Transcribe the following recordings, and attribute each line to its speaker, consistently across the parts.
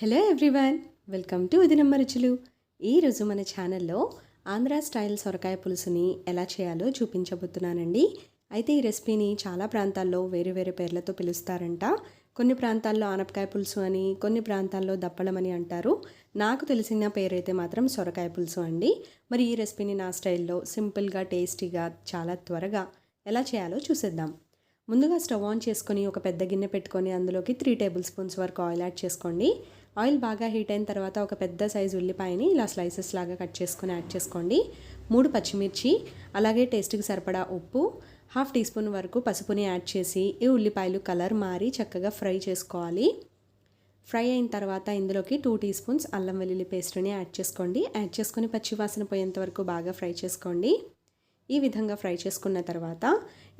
Speaker 1: Hello everyone welcome to Udinamma రుచులు ఈరోజు మన ఛానల్లో ఆంధ్ర స్టైల్ సొరకాయ పులుసుని ఎలా చేయాలో చూపించబోతున్నానండి. అయితే ఈ రెసిపీని చాలా ప్రాంతాల్లో వేరే వేరే పేర్లతో పిలుస్తారంట. కొన్ని ప్రాంతాల్లో ఆనపకాయ పులుసు అని కొన్ని ప్రాంతాల్లో దప్పడం అని అంటారు. నాకు తెలిసిన పేరైతే మాత్రం సొరకాయ పులుసు అండి. మరి ఈ రెసిపీని నా స్టైల్లో సింపుల్గా టేస్టీగా చాలా త్వరగా ఎలా చేయాలో చూసేద్దాం. ముందుగా స్టవ్ ఆన్ చేసుకొని ఒక పెద్ద గిన్నె పెట్టుకొని అందులోకి త్రీ టేబుల్ స్పూన్స్ వరకు ఆయిల్ యాడ్ చేసుకోండి. ఆయిల్ బాగా హీట్ అయిన తర్వాత ఒక పెద్ద సైజు ఉల్లిపాయని ఇలా స్లైసెస్ లాగా కట్ చేసుకొని యాడ్ చేసుకోండి. మూడు పచ్చిమిర్చి అలాగే టేస్ట్కి సరిపడా ఉప్పు హాఫ్ టీ స్పూన్ వరకు పసుపుని యాడ్ చేసి ఈ ఉల్లిపాయలు కలర్ మారి చక్కగా ఫ్రై చేసుకోవాలి. ఫ్రై అయిన తర్వాత ఇందులోకి టూ టీ స్పూన్స్ అల్లం వెల్లుల్లి పేస్ట్ని యాడ్ చేసుకోండి. యాడ్ చేసుకుని పచ్చివాసన పోయేంత వరకు బాగా ఫ్రై చేసుకోండి. ఈ విధంగా ఫ్రై చేసుకున్న తర్వాత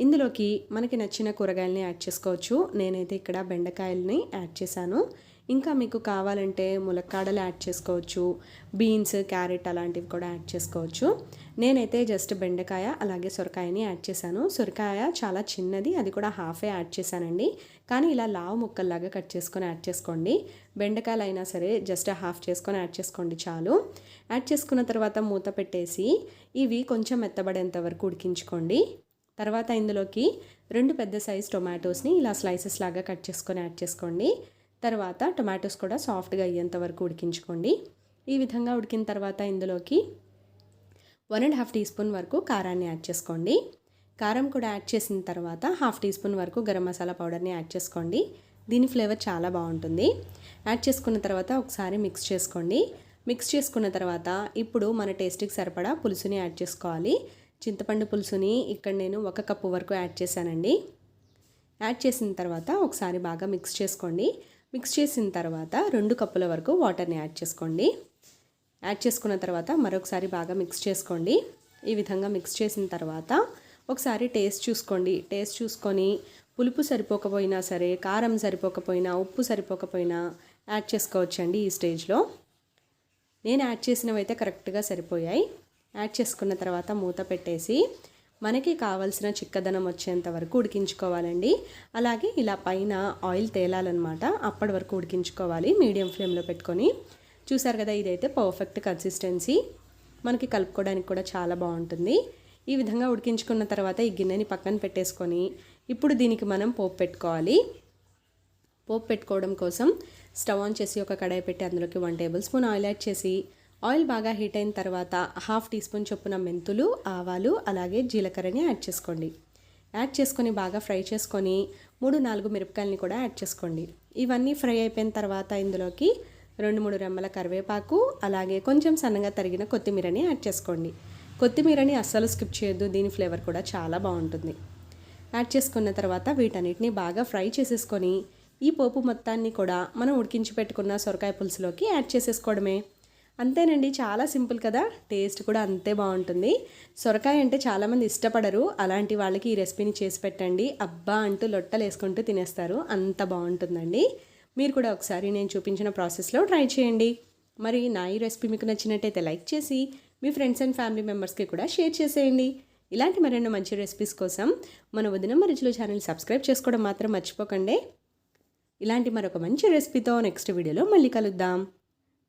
Speaker 1: ఇందులోకి మనకి నచ్చిన కూరగాయలని యాడ్ చేసుకోవచ్చు. నేనైతే ఇక్కడ బెండకాయలని యాడ్ చేశాను. ఇంకా మీకు కావాలంటే ములక్కాడలు యాడ్ చేసుకోవచ్చు బీన్స్ క్యారెట్ అలాంటివి కూడా యాడ్ చేసుకోవచ్చు. నేనైతే జస్ట్ బెండకాయ అలాగే సొరకాయని యాడ్ చేశాను. సొరకాయ చాలా చిన్నది అది కూడా హాఫే యాడ్ చేశానండి. కానీ ఇలా లావు ముక్కల్లాగా కట్ చేసుకొని యాడ్ చేసుకోండి. బెండకాయలు అయినా సరే జస్ట్ హాఫ్ చేసుకొని యాడ్ చేసుకోండి చాలు. యాడ్ చేసుకున్న తర్వాత మూత పెట్టేసి ఇవి కొంచెం మెత్తబడేంత వరకు ఉడికించుకోండి. తర్వాత ఇందులోకి రెండు పెద్ద సైజ్ టొమాటోస్ని ఇలా స్లైసెస్ లాగా కట్ చేసుకొని యాడ్ చేసుకోండి. తర్వాత టొమాటోస్ కూడా సాఫ్ట్గా అయ్యేంత వరకు ఉడికించుకోండి. ఈ విధంగా ఉడికిన తర్వాత ఇందులోకి one and half teaspoon వరకు కారాన్ని యాడ్ చేసుకోండి. కారం కూడా యాడ్ చేసిన తర్వాత హాఫ్ టీ స్పూన్ వరకు గరం మసాలా పౌడర్ని యాడ్ చేసుకోండి. దీని ఫ్లేవర్ చాలా బాగుంటుంది. యాడ్ చేసుకున్న తర్వాత ఒకసారి మిక్స్ చేసుకోండి. మిక్స్ చేసుకున్న తర్వాత ఇప్పుడు మన టేస్ట్కి సరిపడా పులుసుని యాడ్ చేసుకోవాలి. చింతపండు పులుసుని ఇక్కడ నేను ఒక కప్పు వరకు యాడ్ చేశానండి. యాడ్ చేసిన తర్వాత ఒకసారి బాగా మిక్స్ చేసుకోండి. మిక్స్ చేసిన తర్వాత రెండు కప్పుల వరకు వాటర్ని యాడ్ చేసుకోండి. యాడ్ చేసుకున్న తర్వాత మరొకసారి బాగా మిక్స్ చేసుకోండి. ఈ విధంగా మిక్స్ చేసిన తర్వాత ఒకసారి టేస్ట్ చూసుకోండి. టేస్ట్ చూసుకొని పులుపు సరిపోకపోయినా సరే కారం సరిపోకపోయినా ఉప్పు సరిపోకపోయినా యాడ్ చేసుకోవచ్చండి ఈ స్టేజ్లో. నేను యాడ్ చేసినవి అయితే కరెక్ట్గా సరిపోయాయి. యాడ్ చేసుకున్న తర్వాత మూత పెట్టేసి మనకి కావాల్సిన చిక్కదనం వచ్చేంత వరకు ఉడికించుకోవాలండి. అలాగే ఇలా పైన ఆయిల్ తేలాలన్నమాట. అప్పటి వరకు ఉడికించుకోవాలి మీడియం ఫ్లేమ్లో పెట్టుకొని. చూసారు కదా ఇదైతే పర్ఫెక్ట్ కన్సిస్టెన్సీ మనకి కలుపుకోవడానికి కూడా చాలా బాగుంటుంది. ఈ విధంగా ఉడికించుకున్న తర్వాత ఈ గిన్నెని పక్కన పెట్టేసుకొని ఇప్పుడు దీనికి మనం పోపు పెట్టుకోవాలి. పోపు పెట్టుకోవడం కోసం స్టవ్ ఆన్ చేసి ఒక కడాయి పెట్టి అందులోకి one tablespoon oil add చేసి ఆయిల్ బాగా హీట్ అయిన తర్వాత హాఫ్ టీ స్పూన్ చొప్పున మెంతులు ఆవాలు అలాగే జీలకర్రని యాడ్ చేసుకోండి. యాడ్ చేసుకొని బాగా ఫ్రై చేసుకొని మూడు నాలుగు మిరపకాయలని కూడా యాడ్ చేసుకోండి. ఇవన్నీ ఫ్రై అయిపోయిన తర్వాత ఇందులోకి రెండు మూడు రెమ్మల కరివేపాకు అలాగే కొంచెం సన్నగా తరిగిన కొత్తిమీరని యాడ్ చేసుకోండి. కొత్తిమీరని అస్సలు స్కిప్ చేయొద్దు దీని ఫ్లేవర్ కూడా చాలా బాగుంటుంది. యాడ్ చేసుకున్న తర్వాత వీటన్నిటిని బాగా ఫ్రై చేసేసుకొని ఈ పోపు మొత్తాన్ని కూడా మనం ఉడికించి పెట్టుకున్న సొరకాయ పులుసులోకి యాడ్ చేసేసుకోవడమే. అంతేనండి చాలా సింపుల్ కదా? టేస్ట్ కూడా అంతే బాగుంటుంది. సొరకాయ అంటే చాలామంది ఇష్టపడరు. అలాంటి వాళ్ళకి ఈ రెసిపీని చేసి పెట్టండి. అబ్బా అంటూ లొట్టలు వేసుకుంటూ తినేస్తారు. అంత బాగుంటుందండి. మీరు కూడా ఒకసారి నేను చూపించిన ప్రాసెస్లో ట్రై చేయండి. మరి నా ఈ రెసిపీ మీకు నచ్చినట్టయితే లైక్ చేసి మీ ఫ్రెండ్స్ అండ్ ఫ్యామిలీ మెంబర్స్కి కూడా షేర్ చేసేయండి. ఇలాంటి మరెన్నో మంచి రెసిపీస్ కోసం మన వదిన మరుచులు ఛానల్ సబ్స్క్రైబ్ చేసుకోవడం మాత్రం మర్చిపోకండి. ఇలాంటి మరొక మంచి రెసిపీతో నెక్స్ట్ వీడియోలో మళ్ళీ కలుద్దాం.